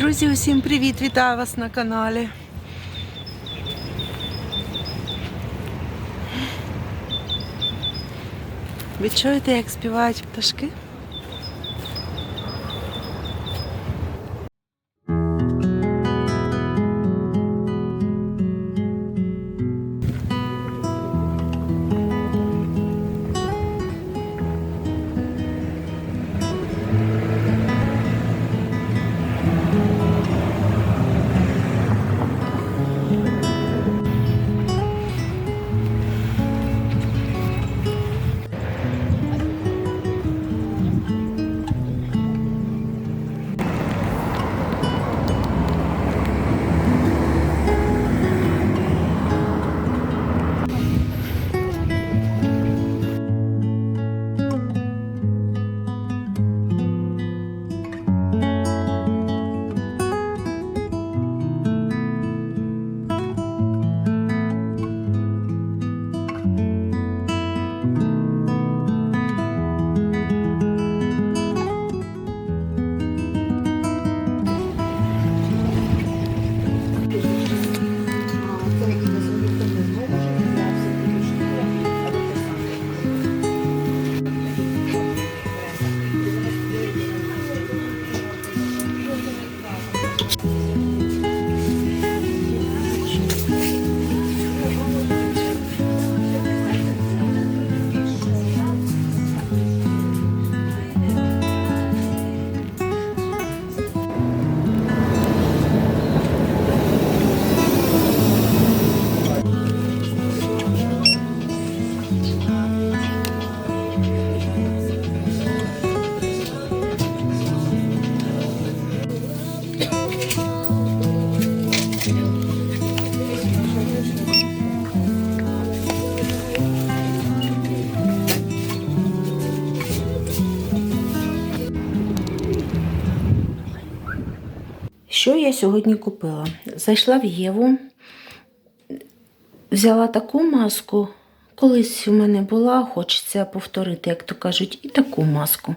Друзі, усім привіт! Вітаю вас на каналі. Ви чуєте, як співають пташки? Що я сьогодні купила? Зайшла в Єву, взяла таку маску. Колись у мене була, хочеться повторити, як то кажуть, і таку маску.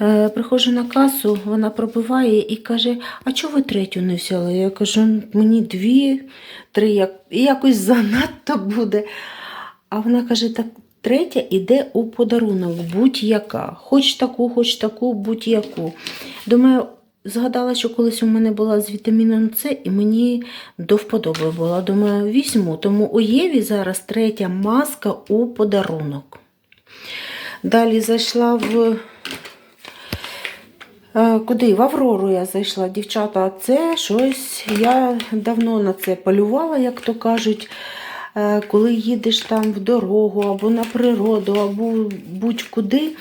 Е, приходжу на касу, вона пробиває і каже: А чого ви третю не взяли? Я кажу, мені дві, три, як... якось занадто буде. А вона каже, так третя іде у подарунок, будь-яка. Хоч таку, хоч таку, будь-яку. Думаю, згадала, що колись у мене була з вітаміном С, і мені до вподоби була. Думаю, візьму. Тому у Єві зараз третя маска у подарунок. Далі зайшла в. Е, Куди? В Аврору я зайшла. Дівчата, це щось. Я давно на це полювала, як то кажуть. Е, Коли їдеш там в дорогу або на природу, або будь-куди,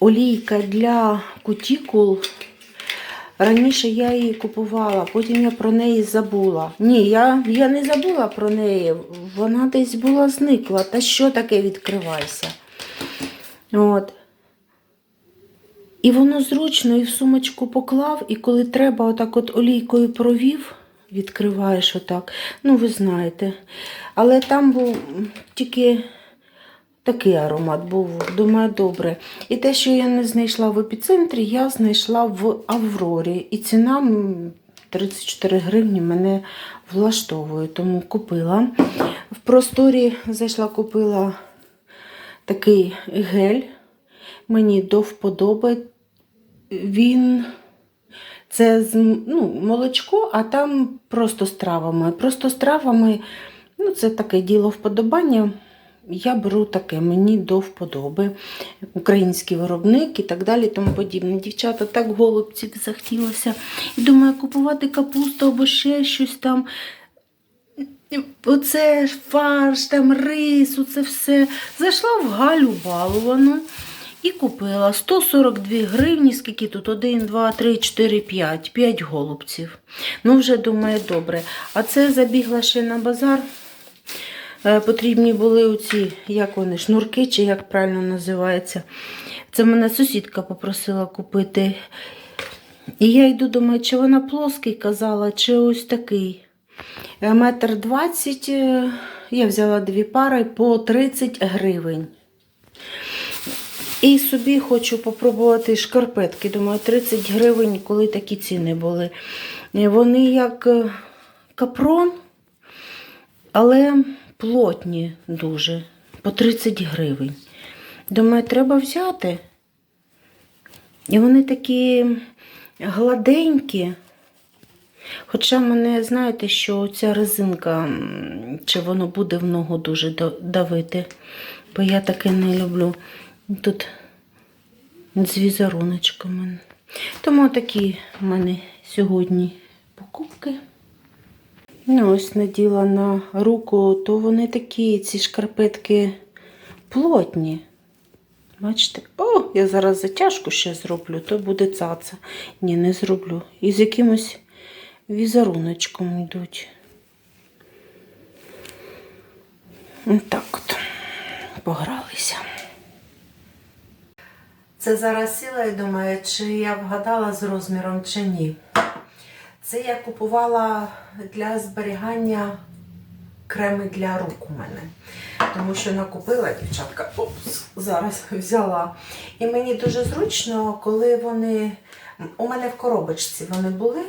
олійка для кутікул. Раніше я її купувала, потім я про неї забула. Ні, я, я не забула про неї, вона десь була зникла. Та що таке відкривайся? От. І воно зручно і в сумочку поклав, і коли треба, отак от олійкою провів, відкриваєш отак. Ну, ви знаєте. Але там був тільки такий аромат був, думаю, добре. І те, що я не знайшла в епіцентрі, я знайшла в Аврорі. І ціна 34 гривні мене влаштовує, тому купила. В просторі зайшла, купила такий гель. Мені до вподоби. Він це ну, молочко, а там просто з травами. Просто з травами, ну, це таке діло вподобання. Я беру таке, мені до вподоби. Український виробник і так далі, тому подібне. Дівчата, так голубців захотілося. І думаю, купувати капусту або ще щось там. Оце фарш, там рис, оце все. Зайшла в Галю балувану і купила 142 гривні, скільки тут? 1, 2, 3, 4, 5. 5 голубців. Ну, вже думаю, добре. А це забігла ще на базар. Е, Потрібні були оці, як вони, шнурки, чи як правильно називається. Це мене сусідка попросила купити. І я йду, думаю, чи вона плоский казала, чи ось такий. Е, Метр двадцять, е, я взяла дві пари по 30 гривень. І собі хочу попробувати шкарпетки. Думаю, 30 гривень, коли такі ціни були. Вони як капрон, але плотні дуже, по 30 гривень. Думаю, треба взяти. І вони такі гладенькі. Хоча мене, знаєте, що ця резинка, чи воно буде в ногу дуже давити, бо я таке не люблю. Тут з візеруночками. Тому такі в мене сьогодні покупки. Ну, ось наділа на руку, то вони такі, ці шкарпетки плотні. Бачите? О, я зараз затяжку ще зроблю, то буде цаца. Ні, не зроблю. І з якимось візеруночком йдуть. Так от, погралися. Це зараз сіла і думаю, чи я вгадала з розміром, чи ні. Це я купувала для зберігання креми для рук у мене. Тому що накупила дівчатка, опс, зараз взяла. І мені дуже зручно, коли вони. У мене в коробочці вони були,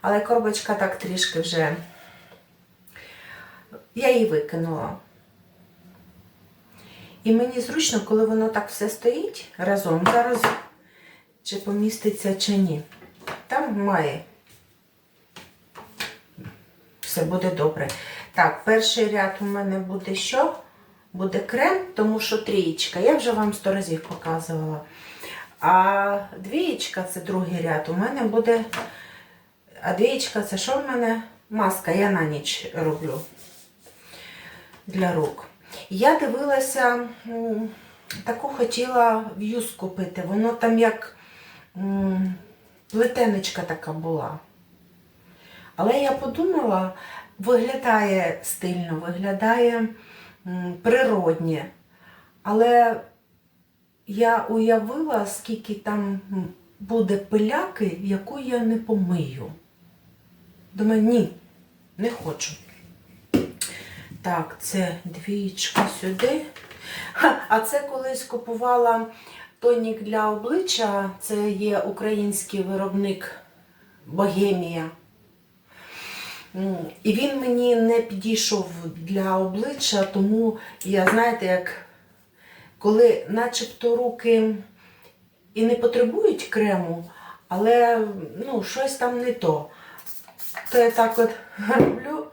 але коробочка так трішки вже. Я її викинула. І мені зручно, коли воно так все стоїть разом. Зараз чи поміститься, чи ні. Там має. Все буде добре. Так, перший ряд у мене буде що? Буде крем, тому що трієчка. Я вже вам сто разів показувала. А двієчка це другий ряд. У мене буде. А двієчка це що в мене? Маска. Я на ніч роблю для рук. Я дивилася, таку хотіла в'юз купити. Воно там як м, плетенечка така була. Але я подумала, виглядає стильно, виглядає природнє. Але я уявила, скільки там буде пиляки, яку я не помию. Думаю, ні, не хочу. Так, це двічка сюди. А це колись купувала тонік для обличчя. Це є український виробник Богемія. М, І він мені не підійшов для обличчя, тому я, знаєте, як коли начебто руки і не потребують крему, але ну, щось там не то. То я так от роблю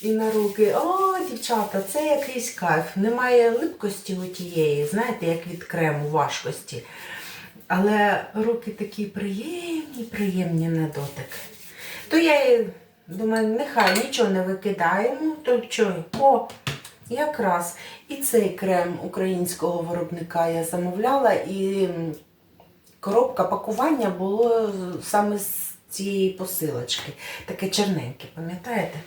і на руки. О, дівчата, це якийсь кайф. Немає липкості у тієї, знаєте, як від крему важкості. Але руки такі приємні, приємні на дотик. То я думаю, нехай нічого не викидаємо, то що, о, якраз. І цей крем українського виробника я замовляла, і коробка пакування було саме з цієї посилочки. Таке черненьке, пам'ятаєте?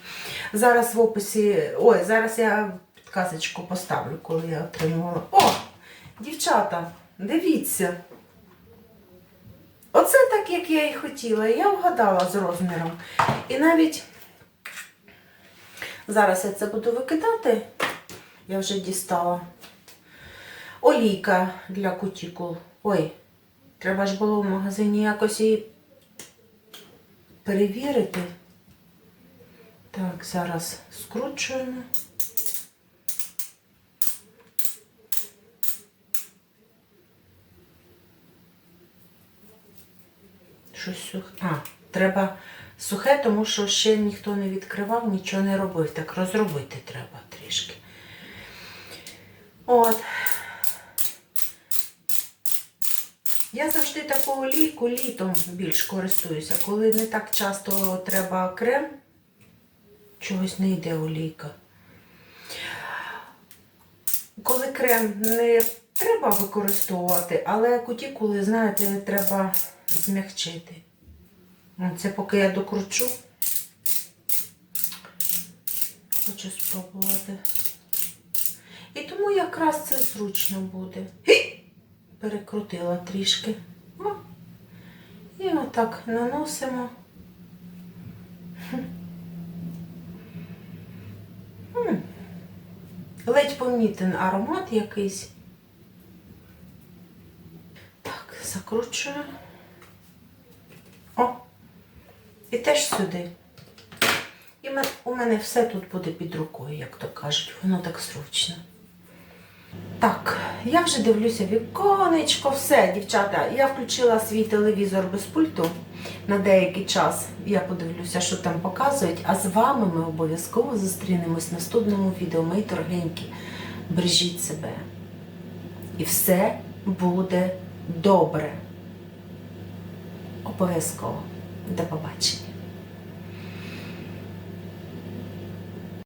Зараз в описі. Ой, зараз я підказочку поставлю, коли я отримувала. О! Дівчата, дивіться. Оце так, як я і хотіла. Я вгадала з розміром. І навіть зараз я це буду викидати. Я вже дістала. Олійка для кутікул. Ой, треба ж було в магазині якось її перевірити. Так, зараз скручуємо. Щось сухе. А, треба сухе, тому що ще ніхто не відкривав, нічого не робив. Так розробити треба трішки. От. Я завжди таку олійку літом більш користуюся. Коли не так часто треба крем, чогось не йде олійка. Коли крем не треба використовувати, але кутікули, знаєте, треба змягчити. Це поки я докручу. Хочу спробувати. І тому якраз це зручно буде. Перекрутила трішки. І отак наносимо. Ледь помітен аромат якийсь. Так, закручую. О! І теж сюди. І у мене все тут буде під рукою, як то кажуть. Воно так зручно. Так, я вже дивлюся віконечко, все, дівчата. Я включила свій телевізор без пульту на деякий час. Я подивлюся, що там показують. А з вами ми обов'язково зустрінемось в наступному відео. Мої торгенькі. Бережіть себе. І все буде добре. Обов'язково. До побачення.